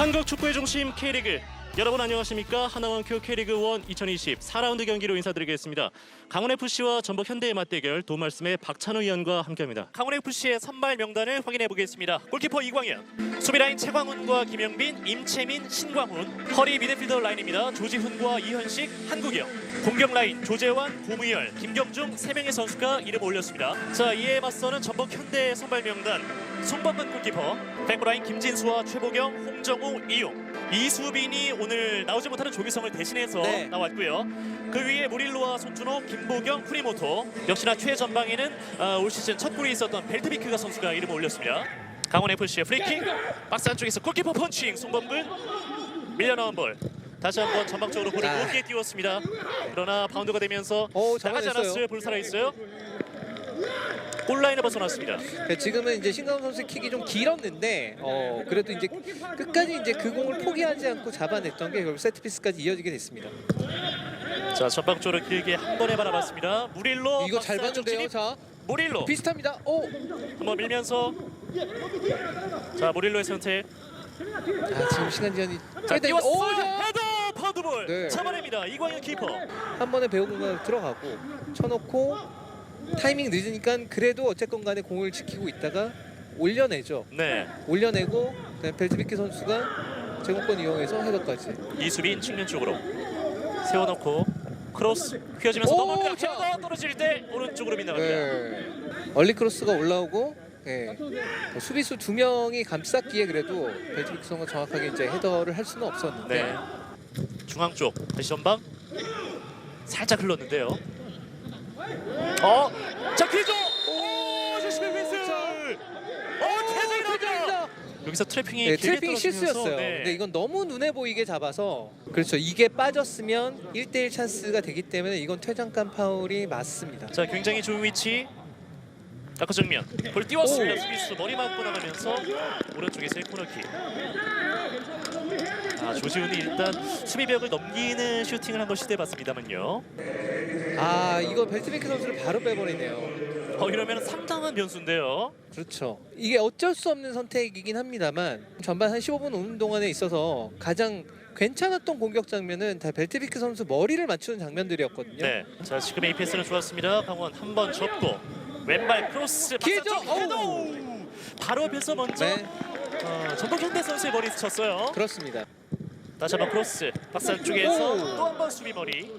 한국 축구의 중심 K리그 여러분 안녕하십니까 하나원 큐 K리그 1 2020 4라운드 경기로 인사드리겠습니다. 강원 FC와 전북 현대의 맞대결 도말씀의 박찬호 위원과 함께합니다. 강원 FC의 선발 명단을 확인해 보겠습니다. 골키퍼 이광현, 수비 라인 최광훈과 김영빈, 임채민, 신광훈, 허리 미드필더 라인입니다. 조지훈과 이현식, 한국영, 공격 라인 조재환, 고무열, 김경중 세 명의 선수가 이름 올렸습니다. 자 이에 맞서는 전북 현대의 선발 명단 송범근 골키퍼, 백라인 김진수와 최보경, 홍정우, 이용, 이수빈이 오늘 나오지 못하는 조기성을 대신해서 네. 나왔고요. 그 위에 무릴로와 손준호, 김보경, 프리모토 역시나 최전방에는 아, 올 시즌 첫 골이 있었던 벨트비크가 선수가 이름을 올렸습니다. 강원 FC의 프리킥 박스 안쪽에서 골키퍼 펀칭 송범근 밀려나온 볼 다시 한번 전방적으로 볼을 아. 높게 띄웠습니다. 그러나 바운드가 되면서 오, 나가지 잡아냈어요. 않았어요. 볼 살아 있어요. 골라인을 벗어났습니다. 네, 지금은 이제 신가훈 선수의 킥이 좀 길었는데 어 그래도 이제 끝까지 이제 그 공을 포기하지 않고 잡아냈던 게 결국 세트피스까지 이어지게 됐습니다. 자 전방 쪽으로 길게 한 번에 바라봤습니다. 무릴로 이거 잘 봤는데요. 자 무릴로 비슷합니다. 오, 한번 밀면서 자 무릴로의 선택 아 지금 시간 제한이 자 짧다. 오, 띄웠어요 자, 헤더 파운드볼 네. 잡아냅니다 이광현 키퍼 한 번에 배우 공간 들어가고 쳐놓고 타이밍 늦으니까 그래도 어쨌건 간에 공을 지키고 있다가 올려내죠. 네 올려내고 벨트비키 선수가 제공권 이용해서 헤더까지. 이수빈 측면 쪽으로 세워놓고 크로스 휘어지면서 오, 넘어갑니다. 헤더 떨어질 때 오른쪽으로 빗나갑니다 네. 얼리 크로스가 올라오고 예. 뭐 수비수 두 명이 감쌌기에 그래도 벨트비크 선수가 정확하게 이제 헤더를 할 수는 없었는데 네 중앙 쪽 다시 전방 살짝 흘렀는데요 어자 기죠 오 조심해 윈슬 어 태정이 나옵니다 여기서 트래핑이 네, 길게 트래핑 떨어지면서, 실수였어요. 네. 근데 이건 너무 눈에 보이게 잡아서 그렇죠. 이게 빠졌으면 1대1 찬스가 되기 때문에 이건 퇴장감 파울이 맞습니다. 자 굉장히 좋은 위치 아까 정면 볼 띄웠습니다 오. 수비수 머리 맞고 나가면서 오른쪽에서의 코너킥 아 조지훈이 일단 수비벽을 넘기는 슈팅을 한번 시도해봤습니다만요 아 이거 벨트비크 선수를 바로 빼버리네요. 어 이러면 상당한 변수인데요 그렇죠. 이게 어쩔 수 없는 선택이긴 합니다만 전반 한 15분 오는 동안에 있어서 가장 괜찮았던 공격 장면은 다 벨트비크 선수 머리를 맞추는 장면들이었거든요. 네 자 지금 APS는 좋았습니다 강원 한 번 접고 왼발 크로스 쪽 헤더! 바로 앞에서 먼저 네, 어, 전북 현대 선수의 머리 스쳤어요. 그렇습니다. 다시 한번 크로스 박스 안쪽에서 오. 또 한 번 수비 머리.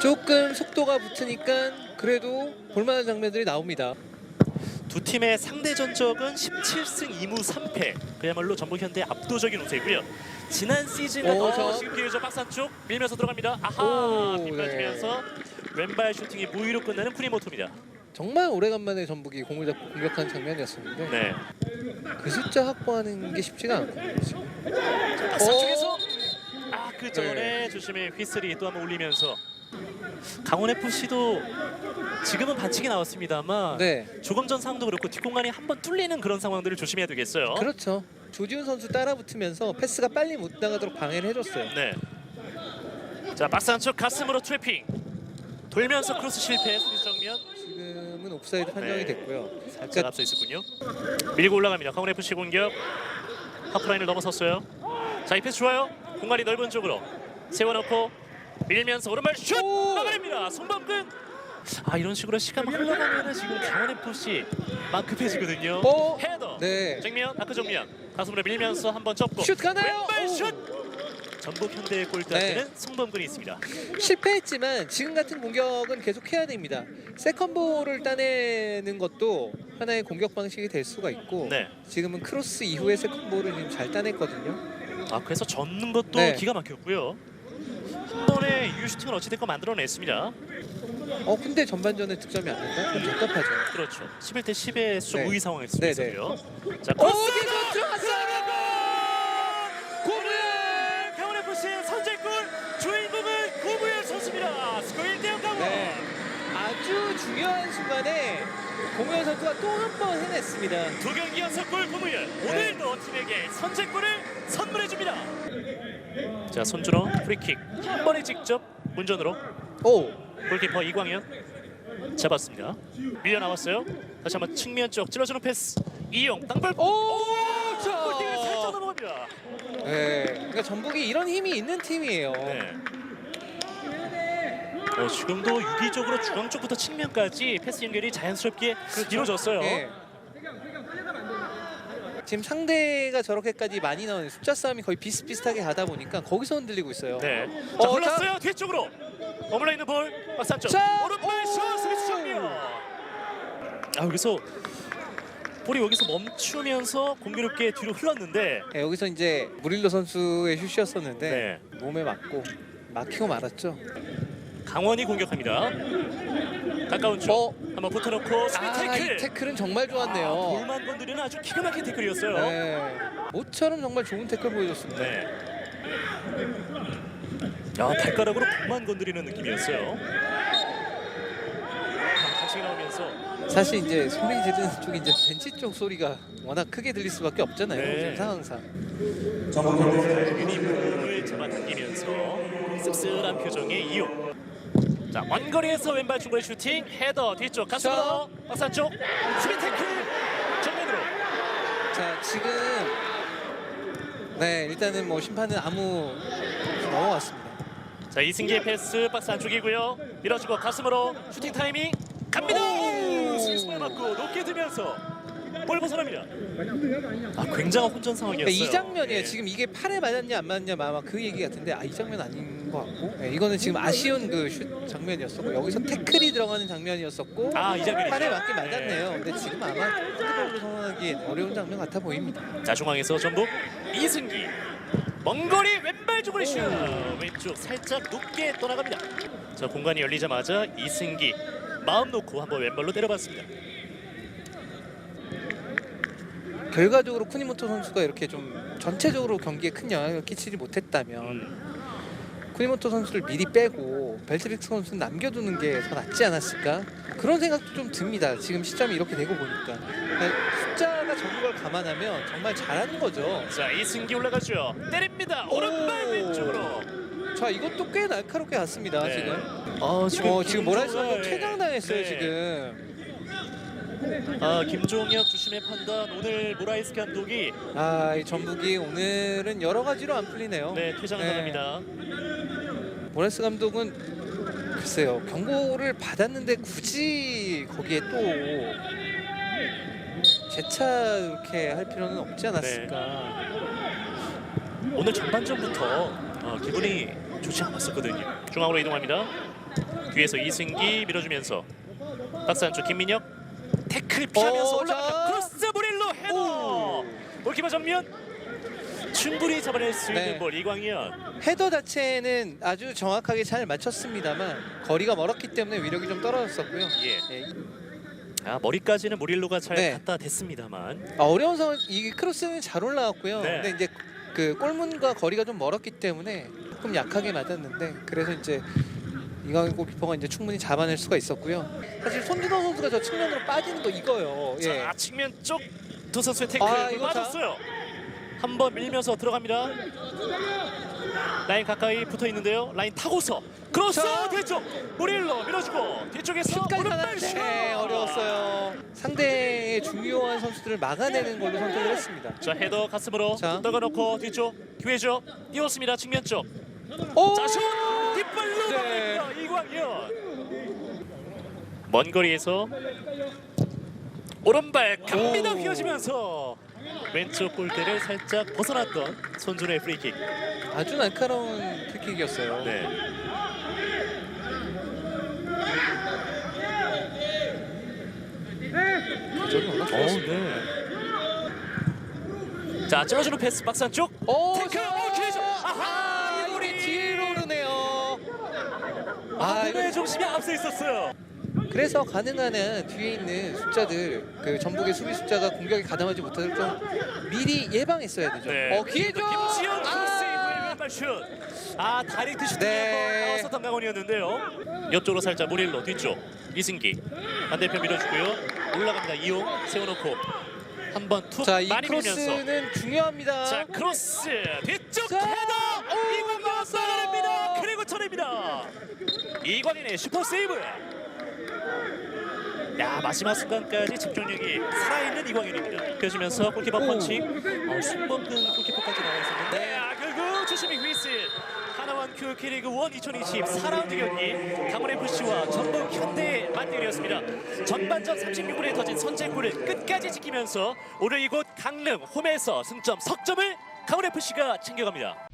조금 속도가 붙으니까 그래도 볼만한 장면들이 나옵니다. 두 팀의 상대 전적은 17승 2무 3패. 그야말로 전북 현대의 압도적인 우세고요. 지난 시즌은 오, 어, 저. 지금 기회죠. 박스 안쪽 밀면서 들어갑니다. 아하! 오, 빗맞으면서 왼발 슈팅이 무위로 끝나는 프리모토입니다 정말 오래간만에 전북이 공을 잡고 공격하는 장면이었었는데 네 그 숫자 확보하는 게 쉽지가 않거든요. 지금. 박스 오. 안쪽에서 아 그 전에 네. 조심해 휘슬이 또 한번 울리면서 강원 FC도 지금은 반칙이 나왔습니다만 네, 조금 전 상도 그렇고 뒷공간이 한번 뚫리는 그런 상황들을 조심해야 되겠어요 그렇죠. 조지훈 선수 따라 붙으면서 패스가 빨리 못 나가도록 방해를 해줬어요. 네. 자 박스 안쪽 가슴으로 트래핑 돌면서 크로스 실패 수비 정면 지금은 옵사이드 판정이 네. 됐고요. 살짝 앞서 있었군요. 밀고 올라갑니다. 강원 FC 공격 하프라인을 넘어섰어요. 자 이 패스 좋아요. 공간이 넓은 쪽으로 세워놓고 밀면서 오른발 슛 오! 막아냅니다. 송범근 아 이런 식으로 시간 흘러가면은 지금 강원 FC 막 급해지거든요. 오! 헤더 네. 정면 아크 정면 가슴으로 밀면서 한번 접고 슛 가나요? 왼발 오! 슛 전북 현대의 골대는 네. 송범근이 있습니다. 실패했지만 지금 같은 공격은 계속 해야 됩니다. 세컨볼을 따내는 것도 하나의 공격 방식이 될 수가 있고 네. 지금은 크로스 이후에 세컨볼을 지금 잘 따냈거든요. 아 그래서 젓는 것도 네. 기가 막혔고요. 한 번에 유슈팅을 어찌됐건 만들어냈습니다. 어 근데 전반전에 득점이 안 된다? 좀 답답하죠. 그렇죠. 11대 10의 수적 네. 우위 상황에 네, 있었고요. 자 오, 크로스 중요한 순간에 공연 선수가 또 한 번 해냈습니다. 두 경기 연속 골 고무열. 네. 오늘도 팀에게 선제골을 선물해 줍니다. 자 손준호 프리킥 한 번에 직접 운전으로 오, 골키퍼 이광현 잡았습니다. 밀려 나왔어요. 다시 한번 측면 쪽 찔러주는 패스. 이용 땅볼. 오, 골대를 살짝 자, 넘어갑니다. 네. 그러니까 전북이 이런 힘이 있는 팀이에요. 네. 어, 지금도 유기적으로 중앙 쪽부터 측면까지 패스 연결이 자연스럽게 이루어졌어요. 네. 지금 상대가 저렇게까지 많이 나오는 숫자 싸움이 거의 비슷비슷하게 가다 보니까 거기서 흔들리고 있어요. 네. 어, 자, 흘렀어요. 뒤쪽으로. 머물러 있는 볼. 박스 쪽. 자, 오른발 슛 오! 스미스 정면. 아, 여기서 볼이 여기서 멈추면서 공교롭게 뒤로 흘렀는데 네, 여기서 이제 무릴로 선수의 슛이었었는데 네. 몸에 맞고 막히고 말았죠. 강원이 공격합니다. 가까운 쪽. 어? 한번 붙어놓고 스미 아, 태클. 이 태클은 정말 좋았네요. 아, 볼만 건드리는 아주 기가 막힌 태클이었어요. 네. 모처럼 정말 좋은 태클 보여줬습니다. 네. 야 발가락으로 볼만 건드리는 느낌이었어요. 반칙이 나오면서 사실 이제 소리 지르는 쪽이 이제 벤치 쪽 소리가 워낙 크게 들릴 수밖에 없잖아요. 네. 지금 상황상. 유니폼을 잡아당기면서 씁쓸한 표정의 이용. 자 원거리에서 왼발 중거리 슈팅 헤더 뒤쪽 가슴으로 박사 쪽 수비 태클 정면으로 자 지금 네 일단은 뭐 심판은 아무 넘어갔습니다. 자 이승기의 패스 박스 안쪽이고요 밀어주고 가슴으로 슈팅 타이밍 갑니다 오! 스위스볼 맞고 높게 들면서 볼 벗어납니다 아 굉장한 혼전 상황이었어요 그러니까 이 장면이에요. 예. 지금 이게 팔에 맞았냐 안 맞냐 아마 그 얘기 같은데 아 이 장면 아닌 것 같고. 네, 이거는 지금 아쉬운 그 슛 장면이었었고 여기서 태클이 들어가는 장면이었었고 아, 이 장면이죠. 팔에 맞긴 맞았네요. 근데 지금 아마 핸드볼로 선언하기 어려운 장면 같아 보입니다. 자 중앙에서 전북 이승기. 먼 거리 왼발 중거리 슛. 왼쪽 살짝 높게 떠나갑니다. 자 공간이 열리자마자 이승기 마음 놓고 한번 왼발로 때려봤습니다. 결과적으로 쿠니모토 선수가 이렇게 좀 전체적으로 경기에 큰 영향을 끼치지 못했다면 음, 쿠니모토 선수를 미리 빼고 벨트빅스 선수는 남겨두는 게 더 낫지 않았을까 그런 생각도 좀 듭니다. 지금 시점이 이렇게 되고 보니까 그러니까 숫자가 적은 걸 감안하면 정말 잘하는 거죠. 자 이승기 올라가죠 때립니다 오른발 오. 왼쪽으로 자 이것도 꽤 날카롭게 갔습니다 네. 지금. 아 어, 지금 모라이스가 김종혁, 퇴장당했어요 네. 지금. 아 김종혁 주심의 판단 오늘 모라이스 감독이 아 이 전북이 오늘은 여러 가지로 안 풀리네요. 네 퇴장을 네. 당합니다 모라이스 감독은 글쎄요 경고를 받았는데 굳이 거기에 또 재차 이렇게 할 필요는 없지 않았을까. 오늘 전반전부터 어, 기분이 좋지 않았었거든요. 중앙으로 이동합니다. 뒤에서 이승기 밀어주면서 박스 안쪽 김민혁 태클 피하면서 어, 올라갑니다. 자. 크로스 무릴로 헤더. 골키퍼 정면 충분히 잡아낼 수 있는 네. 볼 이광현. 헤더 자체는 아주 정확하게 잘 맞췄습니다만 거리가 멀었기 때문에 위력이 좀 떨어졌었고요. 예. 예, 아, 머리까지는 무릴로가 잘 네. 갖다 댔습니다만. 아, 어려운 상황 이 크로스는 잘 올라갔고요. 네. 근데 이제 그 골문과 거리가 좀 멀었기 때문에 조금 약하게 맞았는데 그래서 이제 이강인 골키퍼가 이제 충분히 잡아낼 수가 있었고요. 사실 손준호 선수가 저 측면으로 빠지는 거 이거요. 예. 자 측면 쪽 두 선수의 태클 아, 이거 맞았어요. 한 번 밀면서 들어갑니다. 라인 가까이 붙어 있는데요. 라인 타고서 크로스 자. 뒤쪽 무릴로 밀어주고 뒤쪽에서 슛까지 오른발 슛 하는데 어려웠어요. 상대의 중요한 선수들을 막아내는 걸로 선택을 했습니다. 자 헤더 가슴으로 자. 떨궈놓고 뒤쪽 기회죠. 띄웠습니다 측면 쪽. 오! 자슛 뒷발로 네. 이광현. 먼 거리에서 오른발 갑니다 오. 휘어지면서 왼쪽 골대를 살짝 벗어났던 손준호의 프리킥. 아주 날카로운 프킥이었어요. 네. 저기 워낙 좋았습니다. 네. 자 찔러주는 패스 박스 안쪽 오, 태클 자, 오 기회죠. 아 아, 이거의 이거 중심이 앞서 있었어요. 그래서 가능한 한 뒤에 있는 숫자들 그 전북의 수비 숫자가 공격에 가담하지 못하도록 좀 미리 예방했어야 되죠. 네. 어 기회죠. 김지현 크로스 아, 왼발 슛. 아 다이렉트 슈팅이 네. 한번 나왔었던 강원이었는데요. 옆쪽으로 살짝 무릴로 뒤쪽 이승기 반대편 밀어주고요. 올라갑니다 이용 세워놓고 한번 툭 자, 이 많이 밀면서 크로스는 중요합니다. 자 크로스 뒤쪽 자, 헤더 막았어요. 막아냅니다. 그리고 쳐냅니다. 이광현의 슈퍼 세이브. 야 마지막 순간까지 집중력이 살아있는 이광현입니다. 펴주면서 골키퍼 펀치. 어, 숨먹는 골키퍼까지 나와 있었는데 아, 결국 주심이 휘슬. 하나원 큐 K리그 1 2020 4라운드 경기 강원 FC와 전북 현대의 맞대결이었습니다. 전반전 36분에 터진 선제골을 끝까지 지키면서 오늘 이곳 강릉 홈에서 승점 석점을 강원 FC가 챙겨갑니다.